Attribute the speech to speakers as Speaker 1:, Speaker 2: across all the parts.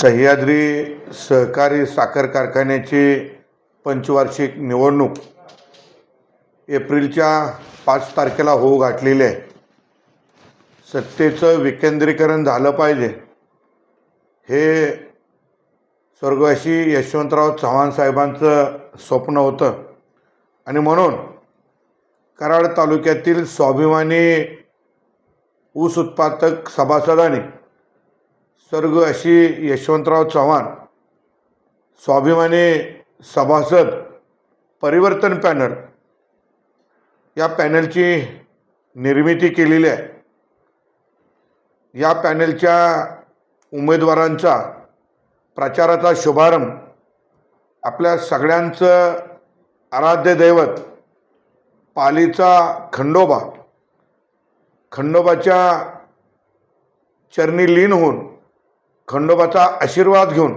Speaker 1: सह्याद्री सहकारी साखर कारखान्याची पंचवार्षिक निवडणूक एप्रिलच्या पाच तारखेला होऊ घातलेली आहे. सत्तेचं विकेंद्रीकरण झालं पाहिजे. हे स्वर्गवासी यशवंतराव चव्हाण साहेबांचं स्वप्न होतं. आणि म्हणून कराड तालुक्यातील स्वाभिमानी ऊस उत्पादक सभासदांनी स्वर्ग अशी यशवंतराव चव्हाण स्वाभिमानी सभासद परिवर्तन पॅनल या पॅनलची निर्मिती केलेली आहे. या पॅनलच्या उमेदवारांचा प्रचाराचा शुभारंभ आपल्या सगळ्यांचं आराध्य दैवत पालीचा खंडोबा खंडोबाच्या चरणी लीन होऊन खंडोबाचा आशीर्वाद घेऊन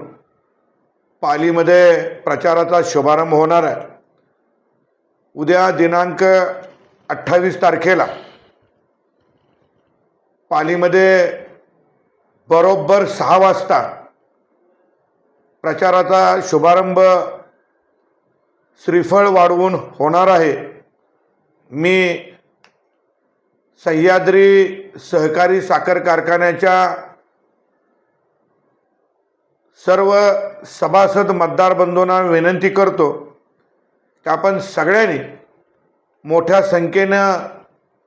Speaker 1: पालीमध्ये प्रचाराचा शुभारंभ होणार आहे. उद्या दिनांक अठ्ठावीस तारखेला पालीमध्ये बरोबर सहा वाजता प्रचाराचा शुभारंभ श्रीफळ वाढवून होणार आहे. मी सह्याद्री सहकारी साखर कारखान्याच्या सर्व सभासद मतदार बंधूंना विनंती करतो की आपण सगळ्यांनी मोठ्या संख्येनं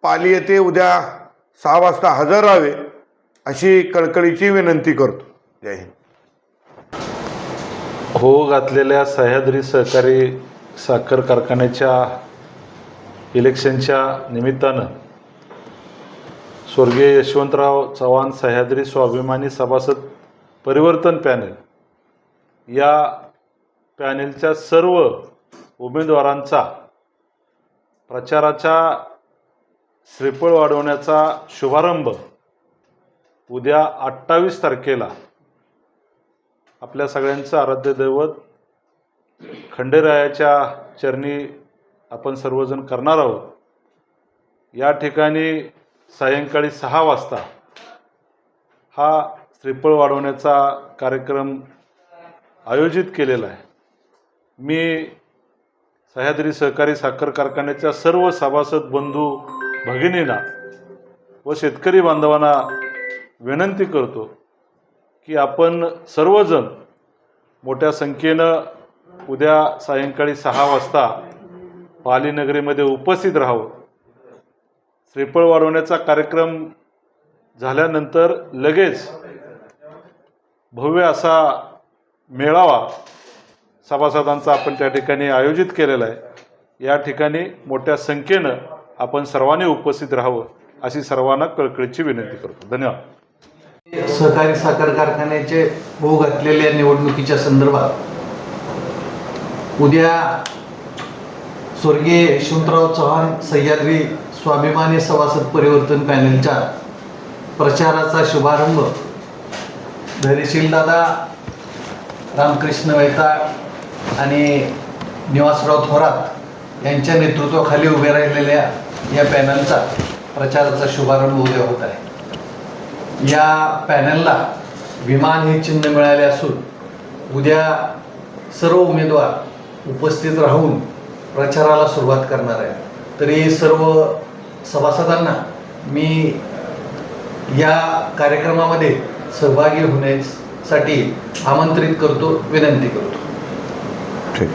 Speaker 1: पाली येथे उद्या सहा वाजता हजर राहावे अशी कळकळीची विनंती करतो. जय हिंद.
Speaker 2: हो घातलेल्या सह्याद्री सहकारी साखर कारखान्याच्या इलेक्शनच्या निमित्तानं स्वर्गीय यशवंतराव चव्हाण सह्याद्री स्वाभिमानी सभासद परिवर्तन पॅनल या पॅनेलच्या सर्व उमेदवारांचा प्रचाराच्या श्रीफळ वाढवण्याचा शुभारंभ उद्या अठ्ठावीस तारखेला आपल्या सगळ्यांचं आराध्य दैवत खंडेरायाच्या चरणी आपण सर्वजण करणार आहोत. या ठिकाणी सायंकाळी सहा वाजता हा श्रीफळ वाढवण्याचा कार्यक्रम आयोजित केलेला आहे. मी सह्याद्री सहकारी साखर कारखान्याच्या सर्व सभासद बंधू भगिनींना व शेतकरी बांधवांना विनंती करतो की आपण सर्वजण मोठ्या संख्येनं उद्या सायंकाळी सहा वाजता पालीनगरीमध्ये उपस्थित राहावं श्रीफळ वाढवण्याचा कार्यक्रम झाल्यानंतर लगेच भव्य असा मेळावा सभासदांचा आपण त्या ठिकाणी आयोजित केलेला आहे. या ठिकाणी मोठ्या संख्येनं आपण सर्वांनी उपस्थित राहावं अशी सर्वांना कळकळीची विनंती करतो. धन्यवाद.
Speaker 3: सहकारी साखर कारखान्याचे होऊ घातलेल्या निवडणुकीच्या संदर्भात उद्या स्वर्गीय यशवंतराव चव्हाण सह्याद्री स्वाभिमानी सभासद परिवर्तन पॅनलच्या प्रचाराचा शुभारंभ. धैर्यशील दादा रामकृष्ण वैताळ आणि निवासराव थोरात यांच्या नेतृत्वाखाली उभे राहिलेल्या या पॅनलचा प्रचाराचा शुभारंभ उद्या होत आहे. या पॅनलला विमान हे चिन्ह मिळाले असून उद्या सर्व उमेदवार उपस्थित राहून प्रचाराला सुरुवात करणार आहे तरी सर्व सभासदांना मी या कार्यक्रमामध्ये सहभागी साठी आमंत्रित करतो विनंती करतो.
Speaker 1: ठीक